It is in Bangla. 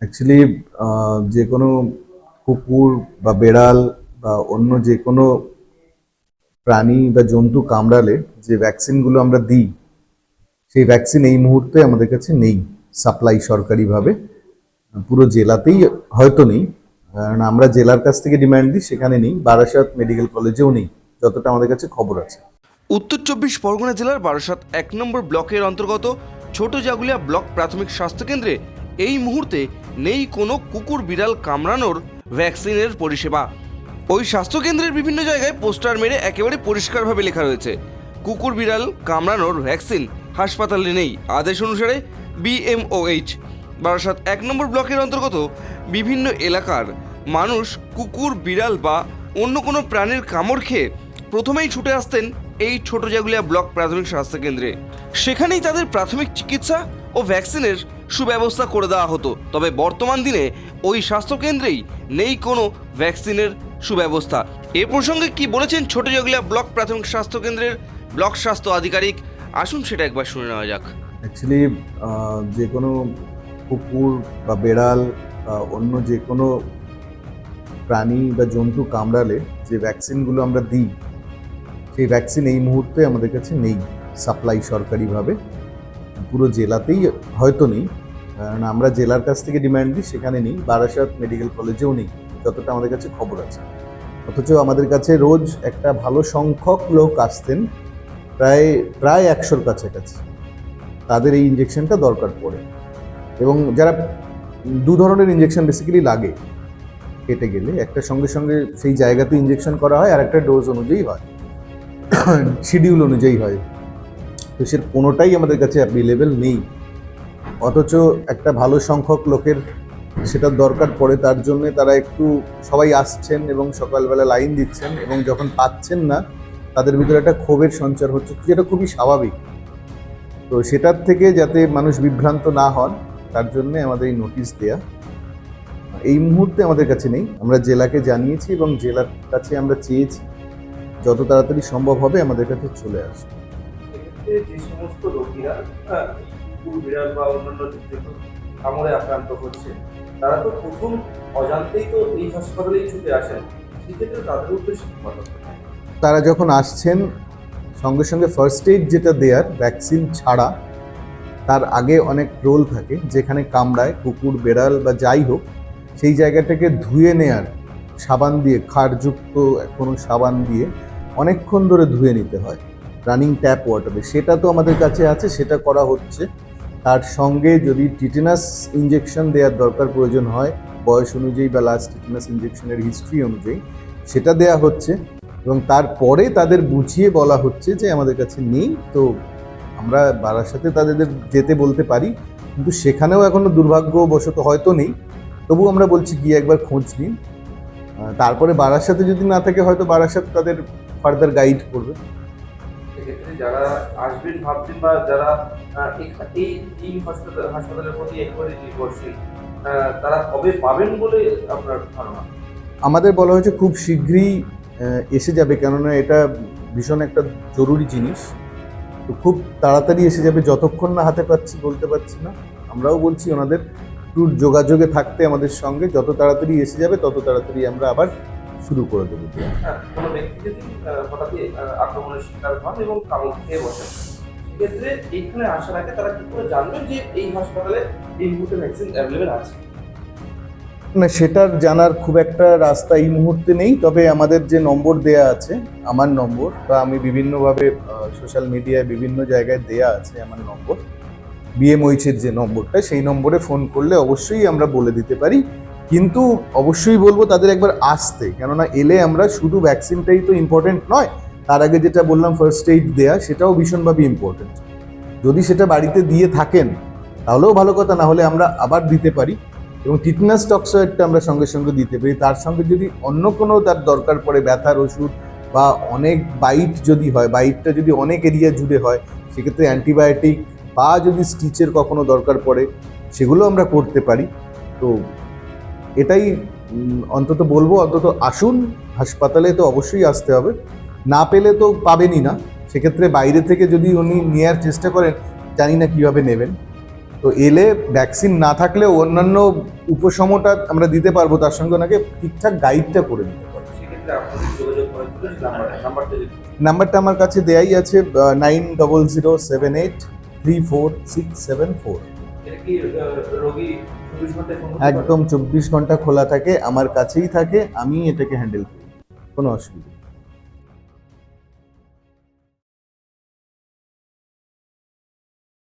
অ্যাকচুয়ালি যে কোনো কুকুর বা বেড়াল বা অন্য যে কোনো প্রাণী বা জন্তু কামড়ালে যে ভ্যাকসিনগুলো আমরা দিই, সেই ভ্যাকসিন এই মুহূর্তে আমাদের কাছে নেই সাপ্লাই সরকারিভাবে। পুরো জেলাতেই হয়তো নেই, কারণ আমরা জেলার কাছ থেকে ডিমান্ড দিই, সেখানে নেই। বারাসাত মেডিকেল কলেজেও নেই, যতটা আমাদের কাছে খবর আছে। উত্তর চব্বিশ পরগনা জেলার বারাসাত এক নম্বর ব্লকের অন্তর্গত ছোট জাগুলিয়া ব্লক প্রাথমিক স্বাস্থ্যকেন্দ্রে এই মুহূর্তে নেই কোনো কুকুর বিড়াল কামড়ানোর ভ্যাকসিনের পরিষেবা। ওই স্বাস্থ্যকেন্দ্রের বিভিন্ন জায়গায় পোস্টার মেরে একেবারে পরিষ্কারভাবে লেখা রয়েছে, কুকুর বিড়াল কামড়ানোর ভ্যাকসিন হাসপাতালে নেই। আদেশ অনুসারে বিএমওএইচ বারাসাত এক নম্বর ব্লকের অন্তর্গত বিভিন্ন এলাকার মানুষ কুকুর, বিড়াল বা অন্য কোনো প্রাণীর কামড় খেয়ে প্রথমেই ছুটে আসতেন এই ছোট জাগুলিয়া ব্লক প্রাথমিক স্বাস্থ্যকেন্দ্রে। সেখানেই তাদের প্রাথমিক চিকিৎসা ও ভ্যাকসিনের সুব্যবস্থা করে দেওয়া হতো। তবে বর্তমান দিনে ওই স্বাস্থ্যকেন্দ্রেই নেই কোনো ভ্যাকসিনের সুব্যবস্থা। এ প্রসঙ্গে কি বলেছেন ছোট জাগুলিয়া ব্লক প্রাথমিক স্বাস্থ্যকেন্দ্রের ব্লক স্বাস্থ্য আধিকারিক? আসুন সেটা একবার শুনে নেওয়া যাক। অ্যাকচুয়ালি যে কোনো কুকুর বা বেড়াল অন্য যে কোনো প্রাণী বা জন্তু কামড়ালে যে ভ্যাকসিনগুলো আমরা দিই, সেই ভ্যাকসিন এই মুহূর্তে আমাদের কাছে নেই, সাপ্লাই সরকারিভাবে। পুরো জেলাতেই হয়তো নেই কারণ আমরা জেলার কাছ থেকে ডিমান্ড দিই, সেখানে নেই। বারাসাত মেডিকেল কলেজেও নেই, যতটা আমাদের কাছে খবর আছে। অথচ আমাদের কাছে রোজ একটা ভালো সংখ্যক লোক আসতেন, প্রায় প্রায় একশোর কাছাকাছি। তাদের এই ইঞ্জেকশনটা দরকার পড়ে। এবং যারা দু ধরনের ইঞ্জেকশন বেসিক্যালি লাগে, কেটে গেলে একটা সঙ্গে সঙ্গে সেই জায়গাতে ইঞ্জেকশন করা হয়, আর একটা ডোজ অনুযায়ী হয়। শিডিউল অনুযায়ী হয়। তো সে কোনোটাই আমাদের কাছে অ্যাভেলেবেল নেই। অথচ একটা ভালো সংখ্যক লোকের সেটা দরকার পড়ে, তার জন্য তারা একটু সবাই আসছেন এবং সকালবেলা লাইন দিচ্ছেন এবং যখন পাচ্ছেন না, তাদের ভিতরে একটা ক্ষোভের সঞ্চার হচ্ছে, যেটা খুবই স্বাভাবিক। তো সেটার থেকে যাতে মানুষ বিভ্রান্ত না হন, তার জন্য আমাদের এই নোটিশ দেয়া। এই মুহূর্তে আমাদের কাছে নেই, আমরা জেলাকে জানিয়েছি এবং জেলার কাছে আমরা চেয়েছি, যত তাড়াতাড়ি সম্ভব হবে আমাদের কাছে চলে আসবে যে সমস্ত রোগীরা কুকুর, বিড়াল বা অন্যান্য কামড়ে আক্রান্ত হচ্ছে, তারা তো প্রথম অজান্তেই তো এই হাসপাতালেই ছুটে আসেন। সেক্ষেত্রে তাদের উদ্দেশ্যে তারা যখন আসছেন, সঙ্গে সঙ্গে ফার্স্ট এইড যেটা দেয়ার ভ্যাকসিন ছাড়া, তার আগে অনেক রোল থাকে, যেখানে কামড়ায় কুকুর, বেড়াল বা যাই হোক, সেই জায়গাটাকে ধুয়ে নেয়ার, সাবান দিয়ে, ক্ষারযুক্ত কোনো সাবান দিয়ে অনেকক্ষণ ধরে ধুয়ে নিতে হয়। রানিং ট্যাপ ওয়াটারে সেটা তো আমাদের কাছে আছে, সেটা করা হচ্ছে। তার সঙ্গে যদি টিটেনাস ইঞ্জেকশন দেওয়ার দরকার প্রয়োজন হয়, বয়স অনুযায়ী বা লাস্ট টিটেনাস ইঞ্জেকশনের হিস্ট্রি অনুযায়ী, সেটা দেয়া হচ্ছে এবং তারপরে তাদের বুঝিয়ে বলা হচ্ছে যে আমাদের কাছে নেই। তো আমরা বারাসাতে তাদের যেতে বলতে পারি, কিন্তু সেখানেও এখনও দুর্ভাগ্যবশত হয়তো নেই। তবু আমরা বলছি গিয়ে একবার খোঁজ নিন। তারপরে বারাসাতে যদি না থাকে, হয়তো বারাসাত তাদের ফার্দার গাইড করবে। সেক্ষেত্রে যারা আসবেন, ভাবছেন বা যারা এই এই হাসপাতাল, হাসপাতালের প্রতি একবারে নির্ভরশীল তারা কবে পাবেন বলে আপনার ধারণা? আমাদের বলা হয়েছে খুব শীঘ্রই এসে যাবে। কেননা এটা ভীষণ একটা জরুরি জিনিস। তো খুব তাড়াতাড়ি এসে যাবে। যতক্ষণ না হাতে পাচ্ছি, বলতে পারছি না। আমরাও বলছি ওনাদের একটু যোগাযোগে থাকতে আমাদের সঙ্গে। যত তাড়াতাড়ি এসে যাবে, তত তাড়াতাড়ি আমরা আবার শুরু করে দেবো। হ্যাঁ কোনো ব্যক্তি যদি হঠাৎই আক্রমণের শিকার হন এবং কামড় খেয়ে বসেন এইখানে আসার আগে তারা কি করে জানবেন যে এই হাসপাতালে এই মুহূর্তে ভ্যাকসিন অ্যাভেলেবেল আছে? না সেটার জানার খুব একটা রাস্তা এই মুহূর্তে নেই তবে আমাদের যে নম্বর দেয়া আছে আমার নম্বর বা আমি বিভিন্নভাবে সোশ্যাল মিডিয়ায় বিভিন্ন জায়গায় দেয়া আছে আমার নম্বর বিএমওইচের যে নম্বরটা সেই নম্বরে ফোন করলে অবশ্যই আমরা বলে দিতে পারি। কিন্তু অবশ্যই বলব তাদের একবার আসতে। কেননা এলে আমরা শুধু ভ্যাকসিনটাই তো ইম্পর্টেন্ট নয়, তার আগে যেটা বললাম ফার্স্ট এইড দেয়া, সেটাও ভীষণভাবে ইম্পর্টেন্ট যদি সেটা বাড়িতে দিয়ে থাকেন, তাহলেও ভালো কথা, না হলে আমরা আবার দিতে পারি। এবং টিটনাস টক্সয়েডটা আমরা সঙ্গে সঙ্গে দিতে পারি। তার সঙ্গে যদি অন্য কোনো তার দরকার পড়ে, ব্যথার ওষুধ বা অনেক বাইট যদি হয় বাইটটা যদি অনেক এরিয়া জুড়ে হয়, সেক্ষেত্রে অ্যান্টিবায়োটিক বা যদি স্টিচের কখনো দরকার পড়ে, সেগুলো আমরা করতে পারি। তো এটাই অন্তত বলব অন্তত আসুন হাসপাতালে তো অবশ্যই আসতে হবে। না পেলে তো পাবেনই না। সেক্ষেত্রে বাইরে থেকে যদি উনি নেওয়ার চেষ্টা করেন জানি না কীভাবে নেবেন। তো এলে ভ্যাকসিন না থাকলে অন্যান্য উপশমটা আমরা দিতে পারব তার সঙ্গে ওনাকে ঠিকঠাক গাইডটা করে দিতে পারব। নাম্বারটা আমার কাছে দেয়াই আছে nine double zero seven eight three four six seven four. রোগী একদম চব্বিশ ঘণ্টা খোলা থাকে আমার কাছেই থাকে আমি এটাকে হ্যান্ডেল করি কোনো অসুবিধা।